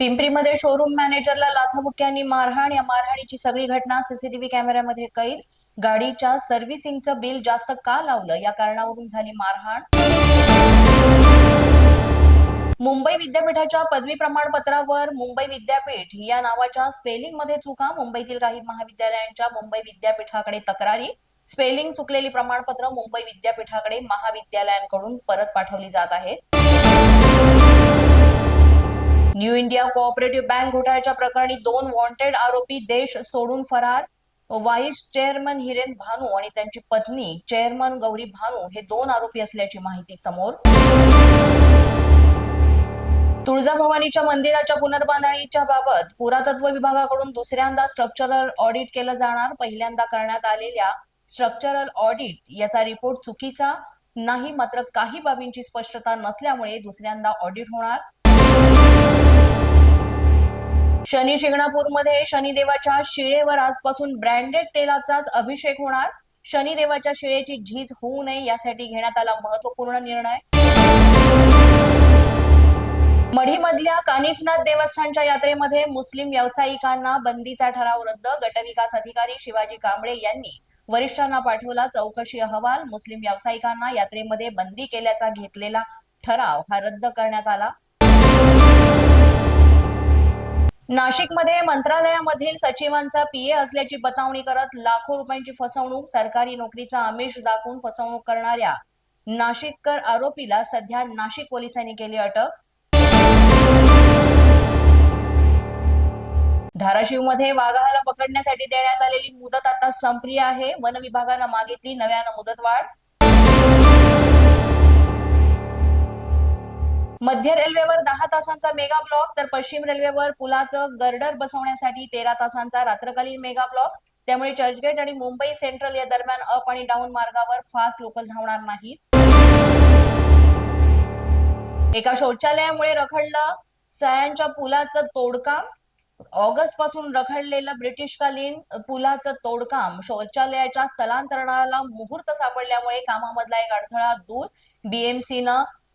पिंपरीमध्ये showroom मॅनेजरला लाथाबुक्यांनी मारहाण. या मारहाणीची सगळी घटना सीसीटीव्ही कॅमेऱ्यामध्ये कैद. गाडीच्या सर्व्हिसिंगचं बिल जास्त का लावलं? या कारणावरून झाली मारहाण. मुंबई विद्यापीठाच्या पदवी प्रमाणपत्रावर मुंबई विद्यापीठ या नावाच्या स्पेलिंगमध्ये चुका. मुंबईतील काही महाविद्यालयांच्या मुंबई विद्यापीठाकडे तक्रारी. स्पेलिंग चुकलेली प्रमाणपत्र मुंबई विद्यापीठाकडे महाविद्यालयांकडून परत पाठवली जात आहेत न्यू इंडिया कोऑपरेटिव्ह बँक घोटाळ्याच्या प्रकरणी दोन वॉन्टेड आरोपी देश सोडून फरार. व्हाईस चेअरमन हिरेन भानू आणि त्यांची पत्नी चेअरमन गौरी भानू हे दोन आरोपी असल्याची माहिती समोर. तुळजाभवानीच्या मंदिराच्या पुनर्बांधणीच्या बाबत पुरातत्व विभागाकडून दुसऱ्यांदा स्ट्रक्चरल ऑडिट केलं जाणार. पहिल्यांदा करण्यात आलेल्या स्ट्रक्चरल ऑडिट याचा रिपोर्ट चुकीचा नाही मात्र काही बाबींची स्पष्टता नसल्यामुळे दुसऱ्यांदा ऑडिट होणार. शनी शिंगणापूरमध्ये शनिदेवाच्या शिळेवर आजपासून ब्रँडेड तेलाचाच अभिषेक होणार. शनिदेवाच्या शिळेची झीज होऊ नये यासाठी घेण्यात आला महत्त्वपूर्ण निर्णय. मढीमधल्या कानिफनाथ देवस्थानच्या यात्रेमध्ये मुस्लिम व्यावसायिकांना बंदीचा ठराव रद्द. गटविकास अधिकारी शिवाजी कांबळे यांनी वरिष्ठांना पाठवला चौकशी अहवाल. मुस्लिम व्यावसायिकांना यात्रेमध्ये बंदी केल्याचा घेतलेला ठराव हा रद्द करण्यात आला. नाशिकमध्ये मंत्रालयामधील सचिवांचा पीए असल्याची बतावणी करत लाखो रुपयांची फसवणूक सरकारी नोकरीचा आमिष दाखवून फसवणूक करणाऱ्या नाशिककर आरोपीला सध्या नाशिक पोलिसांनी केली अटक. धाराशिवमध्ये वाघाला पकडण्यासाठी देण्यात आलेली मुदत आता संपली आहे. वन विभागानं मागितली नव्यानं मुदतवाढ. मध्य रेल्वेवर दहा तासांचा मेगा ब्लॉक तर पश्चिम रेल्वेवर पुलाचं गर्डर बसवण्यासाठी तेरा तासांचा रात्रकालीन मेगा ब्लॉक. त्यामुळे चर्चगेट आणि मुंबई सेंट्रल या दरम्यान अप आणि डाऊन मार्गावर फास्ट लोकल धावणार नाहीत एका शौचालयामुळे रखडलं सयांच्या पुलाचं तोडकाम. ऑगस्टपासून रखडलेलं ब्रिटिशकालीन पुलाचं तोडकाम शौचालयाच्या स्थलांतरणाला मुहूर्त सापडल्यामुळे कामामधला एक अडथळा दूर. बीएमसीनं